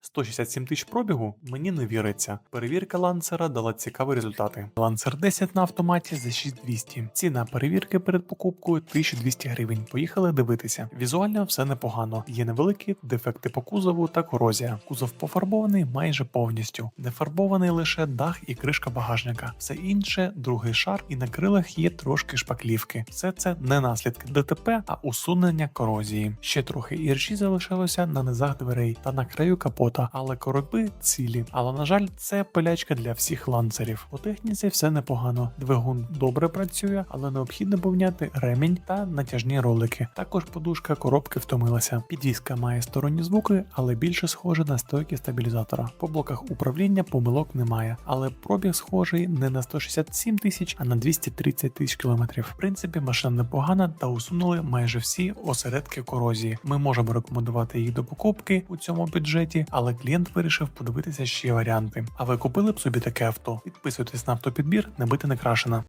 167 тисяч пробігу мені не віриться. Перевірка ланцера дала цікаві результати. Ланцер 10 на автоматі за 6200. Ціна перевірки перед покупкою 1200 гривень. Поїхали дивитися. Візуально все непогано. Є невеликі дефекти по кузову та корозія. Кузов пофарбований майже повністю. Не фарбований лише дах і кришка багажника. Все інше, другий шар, і на крилах є трошки шпаклівки. Все це не наслідки ДТП, а усунення корозії. Ще трохи ірші залишилося на низах дверей та на краю капота, але короби цілі. Але на жаль, це пилячка для всіх ланцерів. У техніці все непогано. Двигун добре працює, але необхідно поміняти ремінь та натяжні ролики. Також подушка коробки втомилася. Підвізка має сторонні звуки, але більше схоже на стойки стабілізатора. По блоках управління помилок немає, але пробіг схожий не на 167 тисяч, а на 230 тисяч кілометрів. В принципі, машина непогана та усунули майже всі осередки корозії. Ми можемо рекомендувати їх до покупки у цьому бюджеті, але клієнт вирішив подивитися ще варіанти. А ви купили б собі таке авто? Підписуйтесь на автопідбір, не бити не крашена.